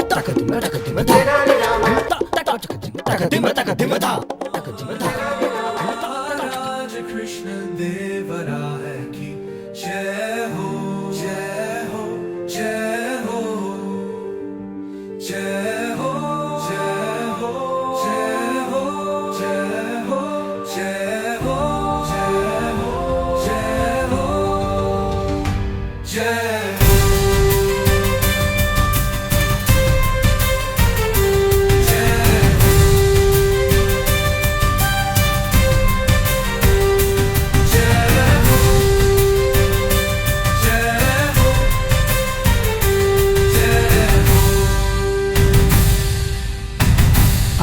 తకతిమ తకతిమ తకతిమ తకతిమ తకతిమ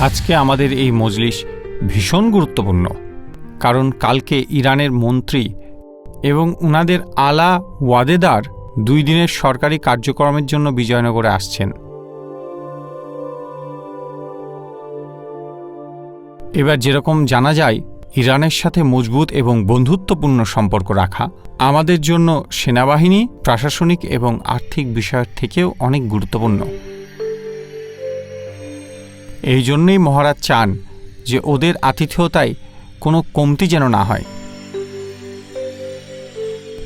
আজকে আমাদের এই মজলিস ভীষণ গুরুত্বপূর্ণ, কারণ কালকে ইরানের মন্ত্রী এবং উনাদের আলা ওয়াদেদার দুই দিনের সরকারি কার্যক্রমের জন্য বিজয়নগরে আসছেন। এবার যেরকম জানা যায়, ইরানের সাথে মজবুত এবং বন্ধুত্বপূর্ণ সম্পর্ক রাখা আমাদের জন্য সেনাবাহিনী, প্রশাসনিক এবং আর্থিক বিষয়ের থেকেও অনেক গুরুত্বপূর্ণ। এই জন্যই মহারাজ চান যে ওদের আতিথেয়তায় কোনো কমতি যেন না হয়।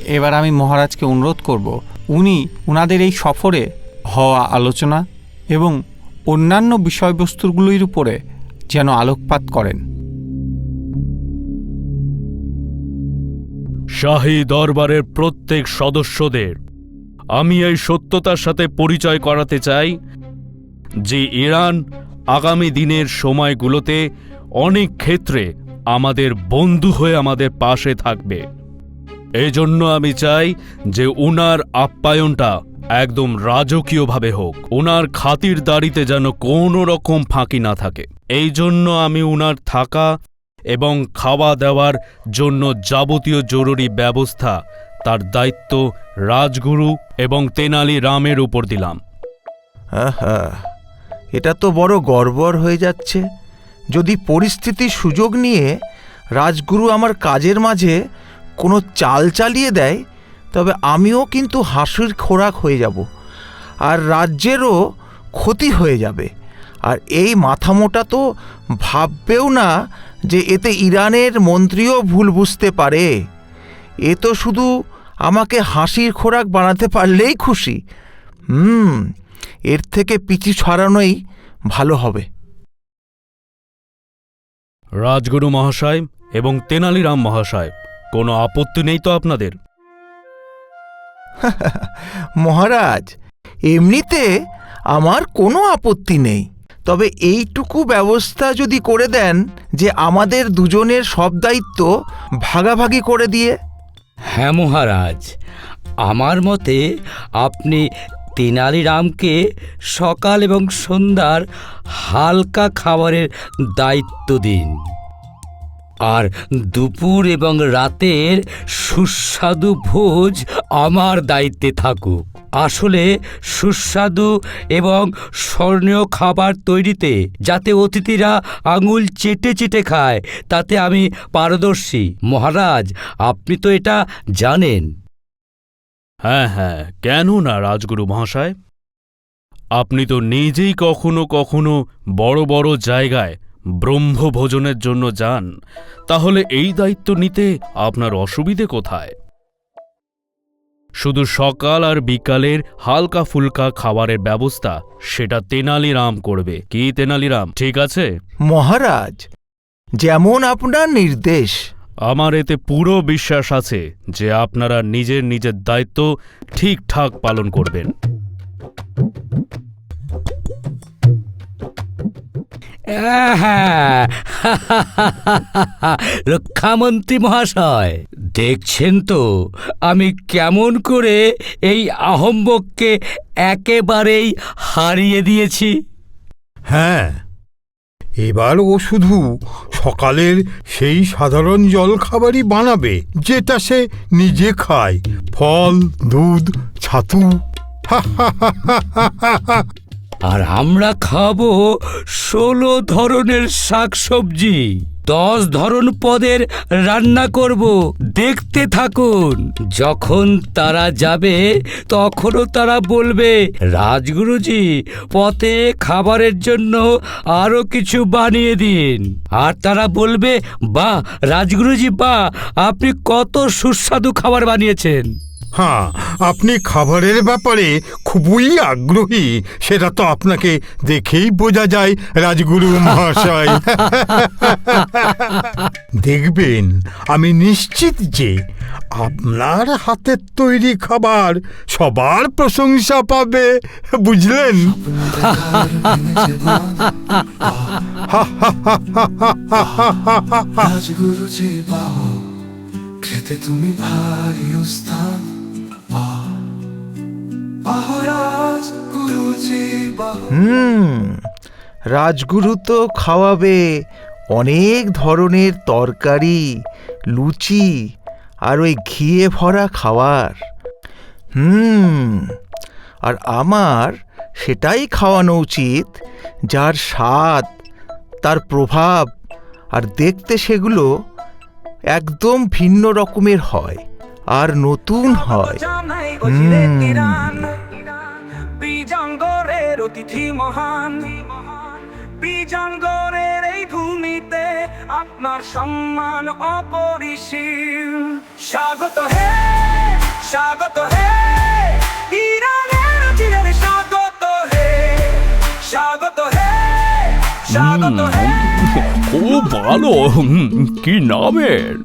এবার আমি মহারাজকে অনুরোধ করব, উনি উনাদের এই সফরে হওয়া আলোচনা এবং অন্যান্য বিষয়বস্তুগুলির উপরে যেন আলোকপাত করেন। শাহী দরবারের প্রত্যেক সদস্যদের আমি এই সত্যতার সাথে পরিচয় করাতে চাই যে ইরান আগামী দিনের সময়গুলোতে অনেক ক্ষেত্রে আমাদের বন্ধু হয়ে আমাদের পাশে থাকবে। এই জন্য আমি চাই যে উনার আপ্যায়নটা একদম রাজকীয়ভাবে হোক ওনার খাতির দাড়িতে যেন কোনো রকম ফাঁকি না থাকে। এই জন্য আমি উনার থাকা এবং খাওয়া দেওয়ার জন্য যাবতীয় জরুরি ব্যবস্থা তার দায়িত্ব রাজগুরু এবং তেনালি রামের উপর দিলাম। আহা এটা তো বড় গড়বড় হয়ে যাচ্ছে। যদি পরিস্থিতির সুযোগ নিয়ে রাজগুরু আমার কাজের মাঝে কোনো চাল চালিয়ে দেয়, তবে আমিও কিন্তু হাসির খোরাক হয়ে যাব আর রাজ্যেরও ক্ষতি হয়ে যাবে। আর এই মাথামোটা তো ভাববেও না যে এতে ইরানের মন্ত্রীও ভুল বুঝতে পারে। এ তো শুধু আমাকে হাসির খোরাক বানাতে পারলেই খুশি। হুম এর থেকে পিছু ছাড়ানোই ভালো হবে। রাজগুরু মহাশয় এবং তেনালিরাম মহাশয় কোনো আপত্তি নেই তো আপনাদের? মহারাজ এমনিতে আমার কোনো আপত্তি নেই। তবে এইটুকু ব্যবস্থা যদি করে দেন যে আমাদের দুজনের সব দায়িত্ব ভাগাভাগি করে দিয়ে। হ্যাঁ মহারাজ আমার মতে আপনি তেনালিরামকে সকাল এবং সন্ধ্যার হালকা খাবারের দায়িত্ব দিন। আর দুপুর এবং রাতের সুস্বাদু ভোজ আমার দায়িত্বে থাকুক। আসলে সুস্বাদু এবং স্বর্ণীয় খাবার তৈরিতে যাতে অতিথিরা আঙুল চেটে চেটে খায়, তাতে আমি পারদর্শী। মহারাজ, আপনি তো এটা জানেন। হ্যাঁ হ্যাঁ কেন না, রাজগুরু মহাশয়? আপনি তো নিজেই কখনো কখনো বড় বড় জায়গায় ব্রহ্মভোজনের জন্য যান। তাহলে এই দায়িত্ব নিতে আপনার অসুবিধে কোথায়? শুধু সকাল আর বিকালের হালকা ফুলকা খাবারের ব্যবস্থা, সেটা তেনালিরাম করবে। কি তেনালিরাম? ঠিক আছে? মহারাজ, যেমন আপনার নির্দেশ। আমার এতে পুরো বিশ্বাস আছে যে আপনারা নিজের নিজের দায়িত্ব ঠিকঠাক পালন করবেন। হ্যাঁ রক্ষামন্ত্রী মহাশয় দেখছেন তো আমি কেমন করে এই আহম্বককে একেবারেই হারিয়ে দিয়েছি। হ্যাঁ এবার ও শুধু সকালের সেই সাধারণ জল খাবারই বানাবে, যেটা সে নিজে খায়। ফল, দুধ, ছাতু। আর আমরা খাব ষোলো ধরনের শাকসবজি। দশ ধরন পদের রান্না করব। দেখতে থাকুন। যখন তারা যাবে, তখনও তারা বলবে, রাজগুরুজি, পথে খাবারের জন্য আরও কিছু বানিয়ে দিন। আর তারা বলবে, বাহ, রাজগুরুজি, বাহ, আপনি কত সুস্বাদু খাবার বানিয়েছেন। হ্যাঁ আপনি খাবারের ব্যাপারে খুবই আগ্রহী। সেটা তো আপনাকে দেখেই বোঝা যায়, রাজগুরু মহাশয়। দেখবেন, আমি নিশ্চিত যে আপনার হাতের তৈরি খাবার সবার প্রশংসা পাবে, বুঝলেন? খেতে তুমি ভারী বাহু। হুম, রাজগুরু তো খাওয়াবে অনেক ধরনের তরকারি, লুচি আর ওই ঘিয়ে ভরা খাওয়ার। হুম, আর আমার সেটাই খাওয়ানো উচিত, যার স্বাদ, তার প্রভাব আর দেখতে সেগুলো একদম ভিন্ন রকমের হয় আর নতুন হয়। বিজঙ্গরের অতিথি মহান। বিজঙ্গরের এই ভূমিতে আপনার সম্মান অপরিসীম। স্বাগত হে স্বাগত হে ইরানের স্বাগত হে। স্বাগত হে স্বাগত হে। খুব ভালো হুম, কি নামের?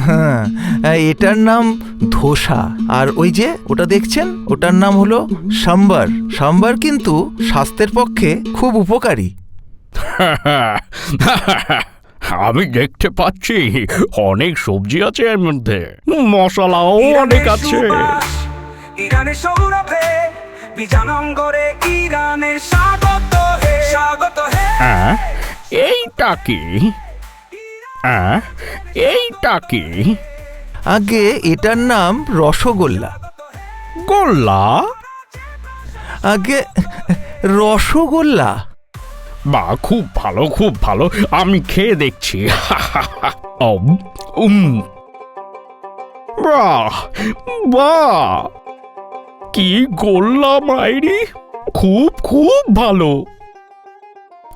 হ্যাঁ এটার নাম ধোসা। আর ওই যে ওটা দেখছেন? ওটার নাম হলো সাম্বার। সাম্বার কিন্তু স্বাস্থ্যের পক্ষে খুব উপকারী। আমি দেখতে পাচ্ছি অনেক সবজি আছে এর মধ্যে। মশলাও অনেক আছে। ইরানের সৌরভে বিজানঙ্গরে ইরানের স্বাগত হে স্বাগত হে। হ্যাঁ এইটা কি? হ্যাঁ এইটা কি? আগে এটার নাম রসগোল্লা। গোল্লা? আগে রসগোল্লা। বা খুব ভালো খুব ভালো। আমি খেয়ে দেখছি। উম, উম। বাহ বাহ। কি গোল্লা মাইরি। খুব খুব ভালো।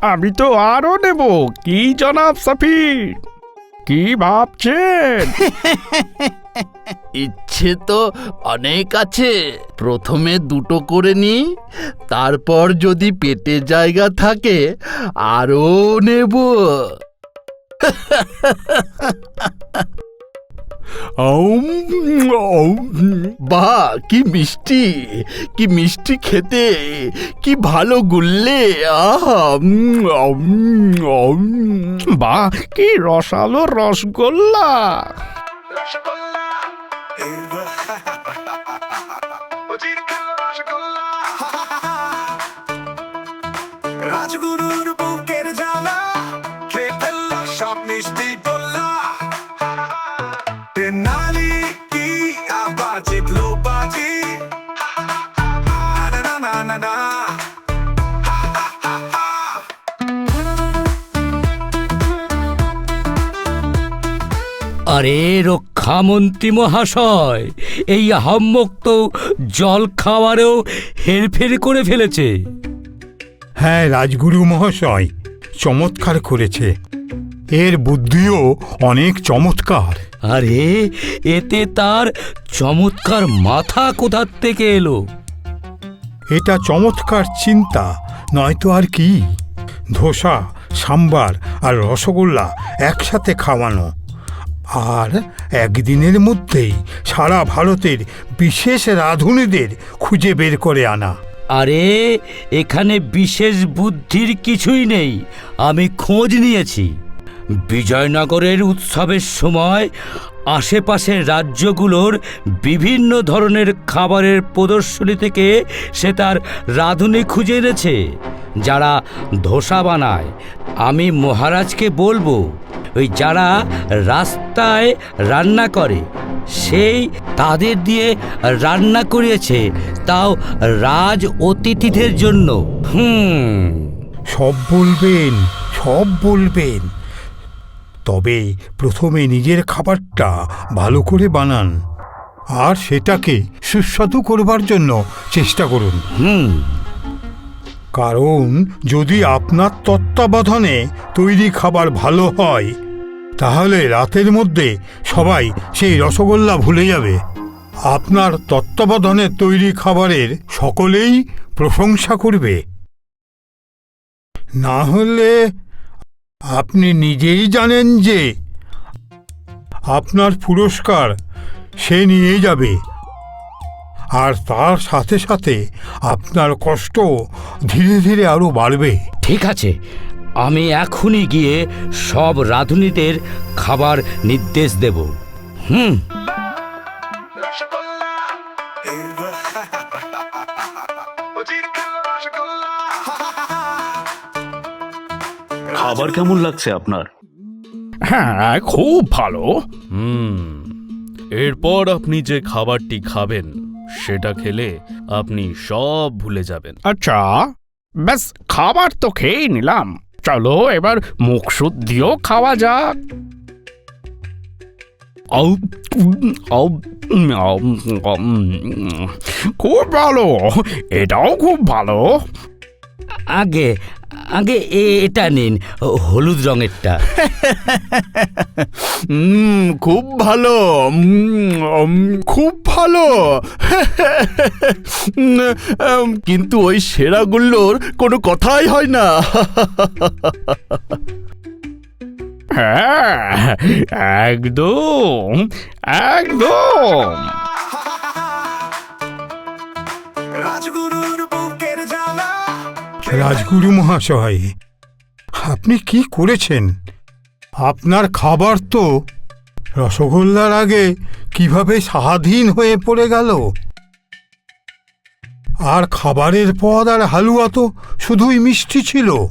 আমি তো আরও নেব। কি জনাব সাফির? কি ভাবছেন? ইচ্ছে তো অনেক আছে। প্রথমে দুটো করে নি তারপর যদি পেটে জায়গা থাকে আরও নেব। বাহ কি মিষ্টি কি মিষ্টি খেতে কি ভালো গুললে। বাহ কি রসালো রসগোল্লা। রাজগুরুর বুকের জ্বালা খেয়ে ফেলল সব মিষ্টি আরে রক্ষামন্ত্রী মহাশয় এই আহম্মক তো জল খাওয়ারেও হেরফের করে ফেলেছে। হ্যাঁ রাজগুরু মহাশয় চমৎকার করেছে। এর বুদ্ধিও অনেক চমৎকার। আরে এতে তার চমৎকার মাথা কোথার থেকে এলো? এটা চমৎকার চিন্তা নয়তো আর কি? ধোসা সাম্বার আর রসগোল্লা একসাথে খাওয়ানো আর একদিনের মধ্যেই সারা ভারতের বিশেষ রাঁধুনিদের খুঁজে বের করে আনা। আরে, এখানে বিশেষ বুদ্ধির কিছুই নেই। আমি খোঁজ নিয়েছি। বিজয়নগরের উৎসবের সময় আশেপাশের রাজ্যগুলোর বিভিন্ন ধরনের খাবারের প্রদর্শনী থেকে সে তার রাঁধুনি খুঁজে এনেছে, যারা ধোসা বানায়। আমি মহারাজকে বলব, ওই যারা রাস্তায় রান্না করে, সেই তাদের দিয়ে রান্না করিয়েছে, তাও রাজ অতিথিদের জন্য। হুম। সব বলবেন সব বলবেন। তবে প্রথমে নিজের খাবারটা ভালো করে বানান। আর সেটাকে সুস্বাদু করবার জন্য চেষ্টা করুন। হুম। কারণ যদি আপনার তত্ত্বাবধানে তৈরি খাবার ভালো হয় তাহলে রাতের মধ্যে সবাই সেই রসগোল্লা ভুলে যাবে। আপনার তত্ত্বাবধানে তৈরি খাবারের সকলেই প্রশংসা করবে। না হলে আপনি নিজেই জানেন যে আপনার পুরস্কার সে নিয়ে যাবে। আর তার সাথে সাথে আপনার কষ্ট ধীরে ধীরে আরও বাড়বে। ঠিক আছে, আমি এখনই গিয়ে সব রাঁধুনিদের খাবার নির্দেশ দেব। হুম। খাবার কেমন লাগছে আপনার? হ্যাঁ খুব ভালো। হুম এরপর আপনি যে খাবারটি খাবেন সেটা খেলে আপনি সব ভুলে যাবেন। আচ্ছা ব্যাস খাবার তো খেয়েই নিলাম। চলো এবার মুখ শুদ্ধিও খাওয়া যাক। আউ, উম, আউ, আউ, খুব ভালো। এটাও খুব ভালো। আগে আগে এটা নিন হলুদ রঙেরটা। খুব ভালো খুব ভালো। কিন্তু ওই সেরাগুলোর কোনো কথাই হয় না। হ্যাঁ একদম একদম। জ্বালা রাজগুরু মহাশয় আপনি কি করেছেন? আপনার খাবার তো রসগোল্লার আগে কীভাবে স্বাধীন হয়ে পড়ে গেল? আর খাবারের পদ আর হালুয়া তো শুধুই মিষ্টি ছিল।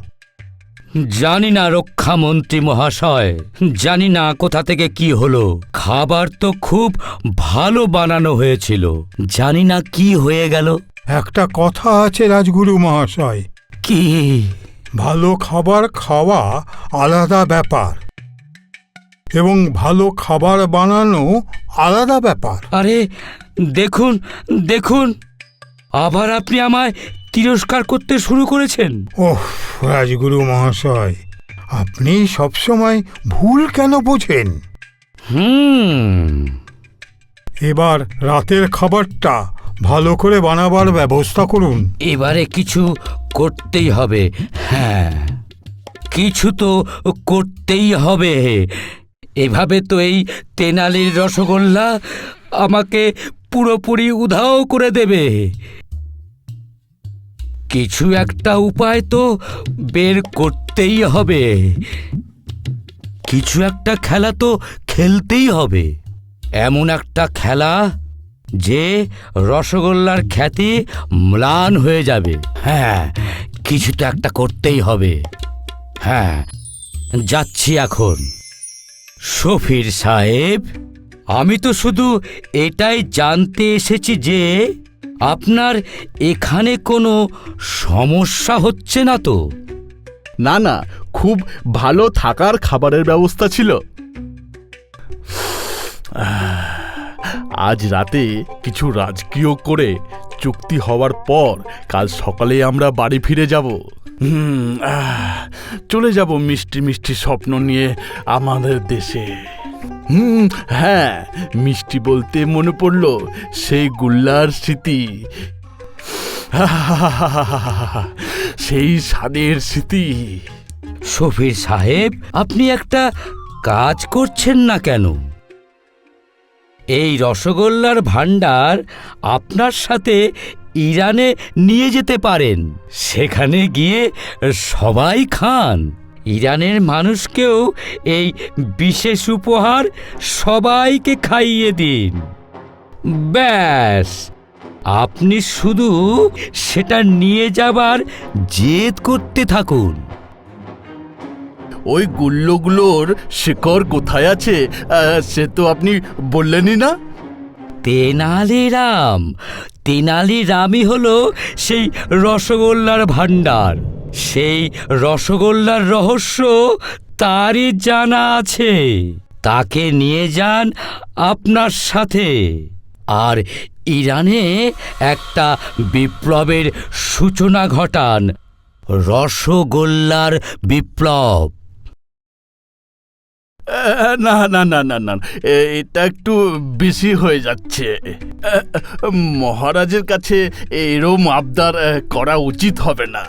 জানি না রক্ষামন্ত্রী মহাশয় জানি না কোথা থেকে কি হলো। খাবার তো খুব ভালো বানানো হয়েছিল। জানি না কি হয়ে গেল। একটা কথা আছে রাজগুরু মহাশয় কি? ভালো খাবার খাওয়া আলাদা ব্যাপার এবং ভালো খাবার বানানো আলাদা ব্যাপার। আরে দেখুন দেখুন আবার আপনি আমায় তিরস্কার করতে শুরু করেছেন। ওহ রাজগুরু মহাশয় আপনি সবসময় ভুল কেন বোঝেন? হুম। এবার রাতের খাবারটা ভালো করে বানাবার ব্যবস্থা করুন। এবারে কিছু করতেই হবে। হ্যাঁ কিছু তো করতেই হবে। এভাবে তো এই তেনালির রসগোল্লা আমাকে পুরোপুরি উধাও করে দেবে। কিছু একটা উপায় তো বের করতেই হবে। কিছু একটা খেলা তো খেলতেই হবে। এমন একটা খেলা যে রসগোল্লার খ্যাতি ম্লান হয়ে যাবে। হ্যাঁ কিছু তো একটা করতেই হবে। হ্যাঁ যাচ্ছি এখন। শফির সাহেব আমি তো শুধু এটাই জানতে এসেছি যে আপনার এখানে কোনো সমস্যা হচ্ছে না তো? না না খুব ভালো থাকার খাবারের ব্যবস্থা ছিল। আহ, আজ রাতে কিছু রাজকীয় করে চুক্তি হওয়ার পর কাল সকালে আমরা বাড়ি ফিরে যাব। হুম চলে যাব মিষ্টি মিষ্টি স্বপ্ন নিয়ে আমাদের দেশে। হুম হ্যাঁ মিষ্টি বলতে মনে পড়ল সেই গুল্লার স্মৃতি। সেই স্বাদের স্মৃতি। শফির সাহেব, আপনি একটা কাজ করছেন না কেন? এই রসগোল্লার ভাণ্ডার আপনার সাথে ইরানে নিয়ে যেতে পারেন। সেখানে গিয়ে সবাই খান। ইরানের মানুষকেও এই বিশেষ উপহার সবাইকে খাইয়ে দিন। ব্যাস, আপনি শুধু সেটা নিয়ে যাবার জেদ করতে থাকুন। ওই গুল্লগুলোর শিকড় কোথায় আছে? সে তো আপনি বললেনই না? তেনালি রাম। তেনালি রামই হলো সেই রসগোল্লার ভাণ্ডার। সেই রসগোল্লার রহস্য তারই জানা আছে। তাকে নিয়ে যান আপনার সাথে। আর ইরানে একটা বিপ্লবের সূচনা ঘটান। রসগোল্লার বিপ্লব। না না না না না এটা একটু বেশি হয়ে যাচ্ছে। মহারাজের কাছে এরম আবদার করা উচিত হবে না।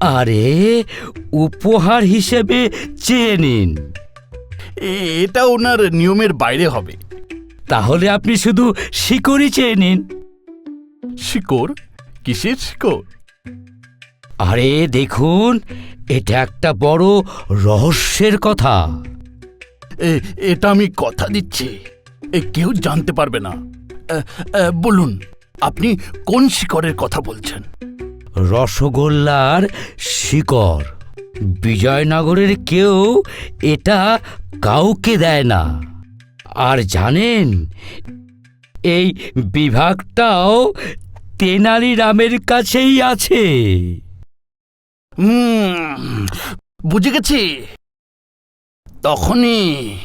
আরে উপহার হিসেবে চেয়ে নিন। এটা ওনার নিয়মের বাইরে হবে। তাহলে আপনি শুধু শিকড়ই চেয়ে নিন। শিকড়? কিসের শিকড়? আরে দেখুন এটা একটা বড় রহস্যের কথা। এটা আমি কথা দিচ্ছি। এ কেউ জানতে পারবে না। বলুন আপনি কোন শিকড়ের কথা বলছেন? রসগোল্লার শিকড়। বিজয়নগরের কেউ এটা কাউকে দেয় না। আর জানেন এই বিভাগটাও তেনালি রামের কাছেই আছে। বুঝে গেছি। তখনই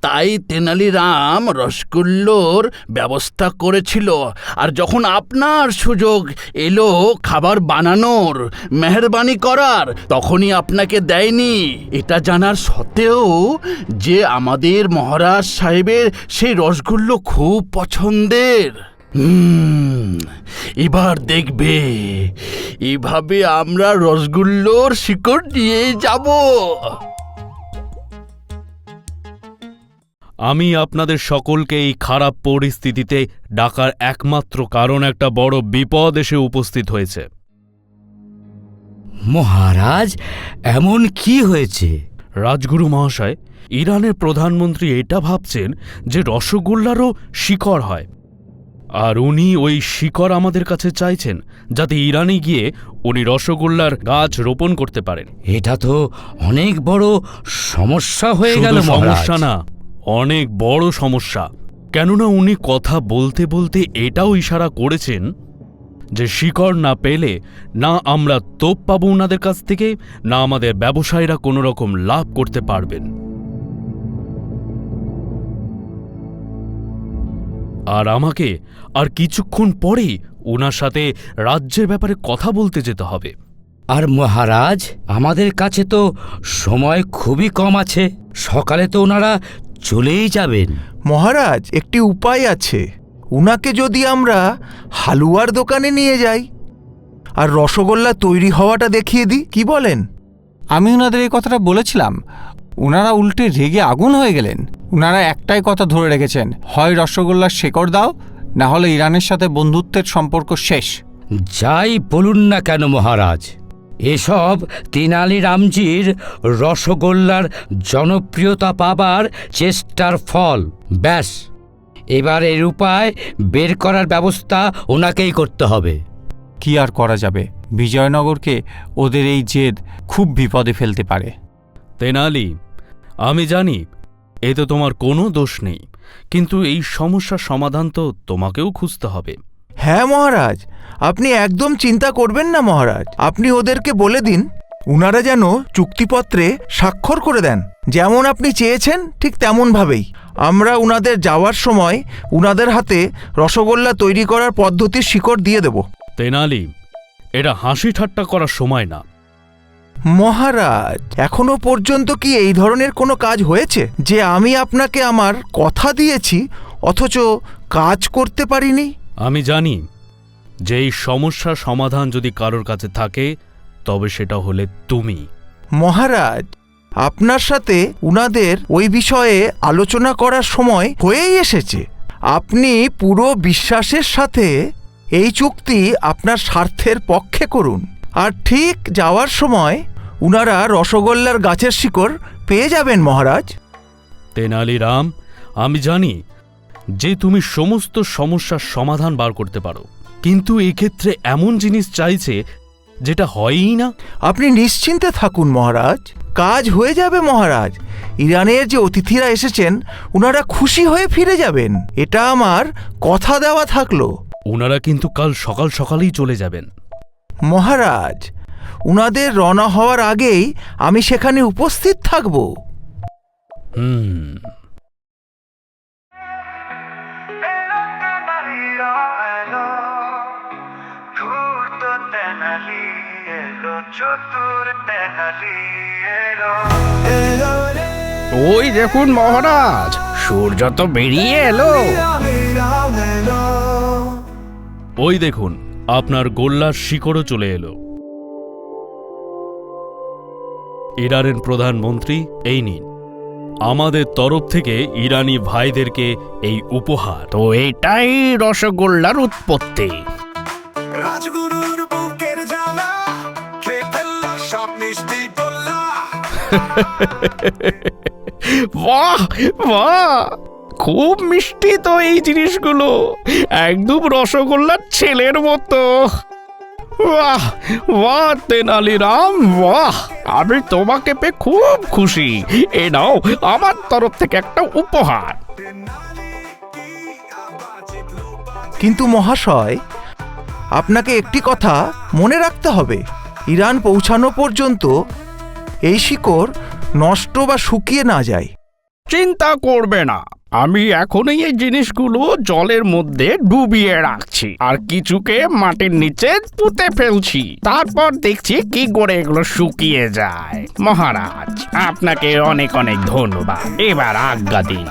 তাই তেনালি রাম রসগুল্লোর ব্যবস্থা করেছিল। আর যখন আপনার সুযোগ এলো খাবার বানানোর, মেহরবানি করার, তখনই আপনাকে দেয়নি। এটা জানার সত্ত্বেও যে আমাদের মহারাজ সাহেবের সেই রসগুল্লো খুব পছন্দের। এবার দেখবে। এভাবে আমরা রসগুল্লোর শিকড় নিয়ে যাব। আমি আপনাদের সকলকে এই খারাপ পরিস্থিতিতে ডাকার একমাত্র কারণ একটা বড় বিপদ এসে উপস্থিত হয়েছে। মহারাজ এমন কি হয়েছে? রাজগুরু মহাশয় ইরানের প্রধানমন্ত্রী এটা ভাবছেন যে রসগোল্লারও শিকড় হয়। আর উনি ওই শিকড় আমাদের কাছে চাইছেন যাতে ইরানে গিয়ে উনি রসগোল্লার গাছ রোপণ করতে পারেন। এটা তো অনেক বড় সমস্যা হয়ে গেল সমস্যা না অনেক বড় সমস্যা। কেননা উনি কথা বলতে বলতে এটাও ইশারা করেছেন যে শিকড় না পেলে না আমরা তোপ পাবো ওনাদের কাছ থেকে, না আমাদের ব্যবসায়ীরা কোনো রকম লাভ করতে পারবেন। আর আমাকে আর কিছুক্ষণ পরেই ওনার সাথে রাজ্যের ব্যাপারে কথা বলতে যেতে হবে। আর মহারাজ, আমাদের কাছে তো সময় খুবই কম আছে। সকালে তো ওনারা চলেই যাবেন। মহারাজ একটি উপায় আছে। উনাকে যদি আমরা হালুয়ার দোকানে নিয়ে যাই আর রসগোল্লা তৈরি হওয়াটা দেখিয়ে দিই কি বলেন? আমি ওনাদের এই কথাটা বলেছিলাম। ওনারা উল্টে রেগে আগুন হয়ে গেলেন। ওনারা একটাই কথা ধরে রেখেছেন হয় রসগোল্লার শেকড় দাও না হলে ইরানের সাথে বন্ধুত্বের সম্পর্ক শেষ। যাই বলুন না কেন মহারাজ। এসব তেনালি রামজির রসগোল্লার জনপ্রিয়তা পাবার চেষ্টার ফল। ব্যাস এবার এর উপায় বের করার ব্যবস্থা ওনাকেই করতে হবে। কি আর করা যাবে? বিজয়নগরকে ওদের এই জেদ খুব বিপদে ফেলতে পারে। তেনালি আমি জানি এতে তোমার কোনো দোষ নেই কিন্তু এই সমস্যার সমাধান তো তোমাকেও খুঁজতে হবে। হ্যাঁ মহারাজ। আপনি একদম চিন্তা করবেন না মহারাজ। আপনি ওদেরকে বলে দিন উনারা যেন চুক্তিপত্রে স্বাক্ষর করে দেন। যেমন আপনি চেয়েছেন ঠিক তেমনভাবেই। আমরা উনাদের যাওয়ার সময় উনাদের হাতে রসগোল্লা তৈরি করার পদ্ধতির শিকড় দিয়ে দেব। তেনালি এটা হাসি ঠাট্টা করার সময় না। মহারাজ এখনও পর্যন্ত কি এই ধরনের কোনো কাজ হয়েছে? যে আমি আপনাকে আমার কথা দিয়েছি অথচ কাজ করতে পারিনি? আমি জানি যে এই সমস্যার সমাধান যদি কারোর কাছে থাকে তবে সেটা হলে তুমি। মহারাজ আপনার সাথে উনাদের ওই বিষয়ে আলোচনা করার সময় হয়েই এসেছে। আপনি পুরো বিশ্বাসের সাথে এই চুক্তি আপনার স্বার্থের পক্ষে করুন। আর ঠিক যাওয়ার সময় উনারা রসগোল্লার গাছের শিকড় পেয়ে যাবেন মহারাজ। তেনালি রাম আমি জানি যে তুমি সমস্ত সমস্যার সমাধান বার করতে পারো। কিন্তু এক্ষেত্রে এমন জিনিস চাইছে যেটা হয়ই না। আপনি নিশ্চিন্তে থাকুন মহারাজ। কাজ হয়ে যাবে মহারাজ। ইরানের যে অতিথিরা এসেছেন ওনারা খুশি হয়ে ফিরে যাবেন। এটা আমার কথা দেওয়া থাকল। ওনারা কিন্তু কাল সকাল সকালেই চলে যাবেন। মহারাজ উনাদের রওনা হওয়ার আগেই আমি সেখানে উপস্থিত থাকব। হুম। ওই দেখুন মহারাজ সূর্য তো বেরিয়ে এলো। ওই দেখুন আপনার গোল্লার শিকড়ও চলে এলো। ইরানের প্রধানমন্ত্রী এই নিন। আমাদের তরফ থেকে ইরানি ভাইদেরকে এই উপহার। তো এটাই রসগোল্লার উৎপত্তি। রাজগুরুর বাহ বাহ। খুব মিষ্টি তো এই জিনিসগুলো। একদম রসগোল্লার ছেলের মতো। বাহ বাহ তেনালি রাম বাহ। আমি তোমাকে পেয়ে খুব খুশি। এ নাও, আমার তরফ থেকে একটা উপহার। কিন্তু মহাশয়, আপনাকে একটি কথা মনে রাখতে হবে। ইরান পৌঁছানো পর্যন্ত এই শিকড় নষ্ট বা শুকিয়ে না যায়। চিন্তা করবে না। আমি এখনই এই জিনিসগুলো জলের মধ্যে ডুবিয়ে রাখছি আর কিছুকে মাটির নিচে পুঁতে ফেলছি। তারপর দেখছি কি করে এগুলো শুকিয়ে যায়। মহারাজ, আপনাকে অনেক অনেক ধন্যবাদ। এবার আজ্ঞা দিন।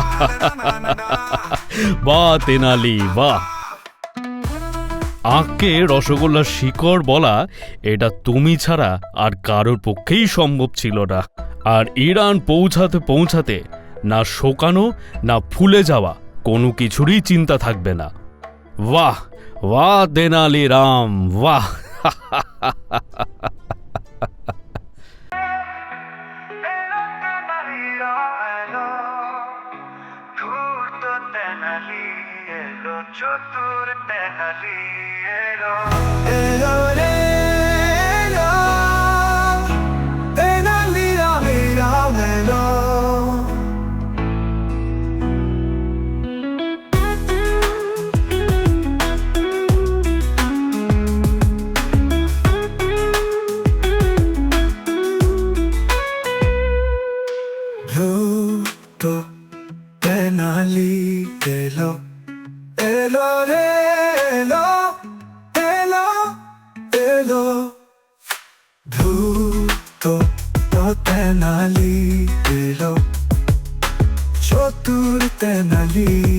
বাহ তেনালি, বাহ! আঁককে রসগোল্লার শিকড় বলা এটা তুমি ছাড়া আর কারোর পক্ষেই সম্ভব ছিল না। আর ইরান পৌঁছাতে পৌঁছাতে না শোকানো, না ফুলে যাওয়া কোনো কিছুরই চিন্তা থাকবে না। বাহ বাহ, তেনালি রাম, বাহ! ধূত তো তেনালি চতুর তেনালি।